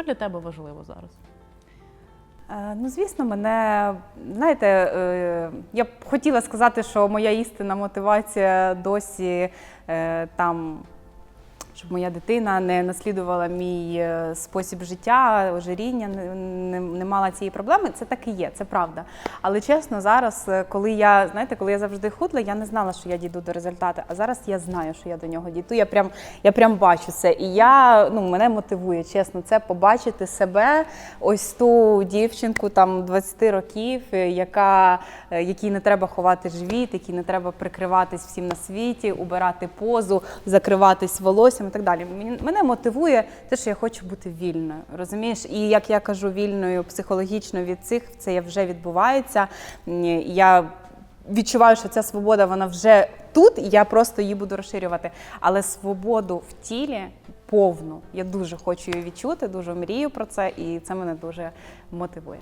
Що для тебе важливо зараз? Е, Ну, звісно, мене знаєте, е, я б хотіла сказати, що моя істинна мотивація досі е, там. Щоб моя дитина не наслідувала мій е, спосіб життя, ожиріння, не, не, мала цієї проблеми, це так і є, це правда. Але чесно, зараз, е, коли я знаєте, коли я завжди худла, я не знала, що я дійду до результату. А зараз я знаю, що я до нього дійду. Я прям, я прям бачу це. І я ну мене мотивує, чесно, це побачити себе, ось ту дівчинку там 20 років, е, яка якій не треба ховати живіт, якій не треба прикриватись всім на світі, убирати позу, закриватись волоссям і так далі. Мене мотивує те, що я хочу бути вільною. Розумієш? І як я кажу, вільною психологічно від цих це вже відбувається. Я відчуваю, що ця свобода вона вже тут, і я просто її буду розширювати. Але свободу в тілі повну. Я дуже хочу її відчути, дуже мрію про це, і це мене дуже мотивує.